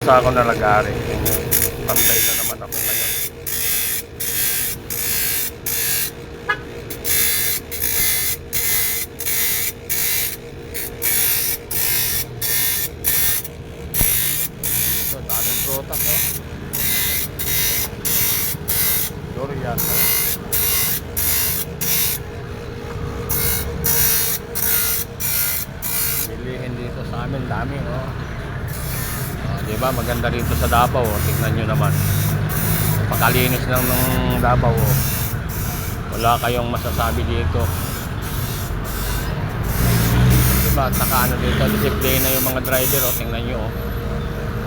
Sa ako nalagari. Pantay na naman ako ngayon. Ito, daming prutas, no? Durian, no? Bilihin dito sa amin, dami, no? Di ba? Maganda dito sa Davao. Oh. Tingnan nyo naman. Pakalinis lang ng Davao. Oh. Wala kayong masasabi dito. Di ba? At saka ano dito, disiplina yung mga driver. Oh. Tingnan nyo. Oh.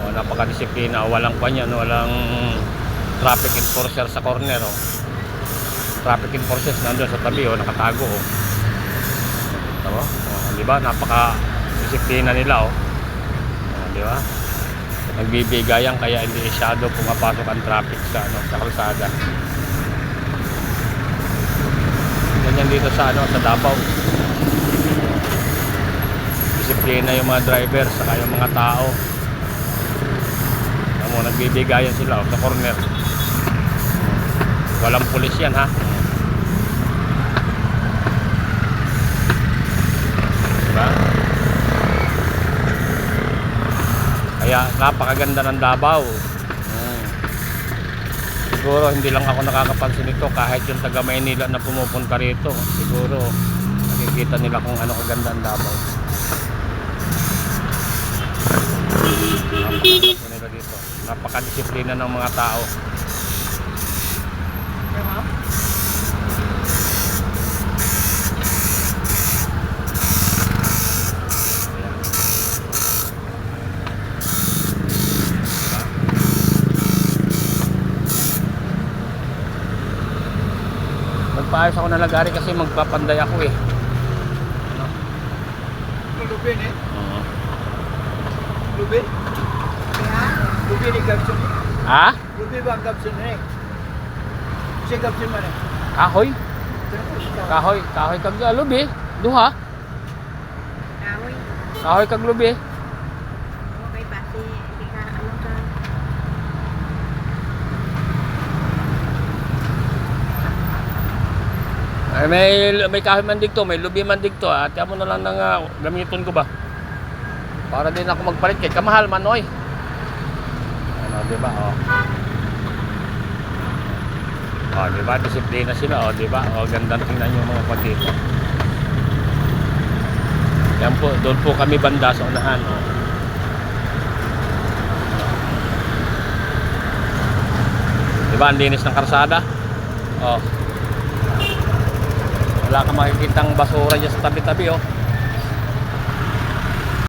Oh, napakadisiplina. Walang panyan. Walang traffic enforcer sa corner. Oh. Traffic enforcers nandun sa tabi. Oh. Nakatago. Oh. Tama? Oh, di ba? Napaka disiplina nila. Oh. Oh, di ba? Nagbibigayan kaya hindi masyado pumapasok ang traffic sa ano sa kalsada. Ganyan dito sa ano sa Davao. Disiplina yung mga driver saka yung mga tao. Alam mo, nagbibigayan sila oh, sa corner. Walang pulis yan ha. Kaya napakaganda ng Davao. Siguro hindi lang ako nakakapansin nito kahit yung taga Maynila na pumupunta rito. Siguro nakikita nila kung ano kaganda ang Davao. Napakaganda nila dito. Napakadisiplina ng mga tao. Nagpaayos ako ng lagari kasi magpapanday ako eh. Lubin eh. Oo. Lubin. Lubin ni Gabson. Ha? Lubin ba ang Gabson eh? Siya Gabson man eh. Kahoy? Kahoy, kahoy kag uh, lubi. Duha. Kahoy. Kahoy kag lubi. Ay, may may kahoy man dito, may lubi man dito. At mo na lang nang uh, gamiton ko ba? Para din ako magpalit kay kamahal man oy. Ano, di ba? Oh. Oh, di ba? Disiplina sila, oh, di ba? Oh, ganda tingnan yung mga pag dito. Yan po, doon po kami banda sa unahan, oh. Di ba? Ang linis ng karsada. Oh. Wala kang makikitang basura dyan sa tabi-tabi, oh.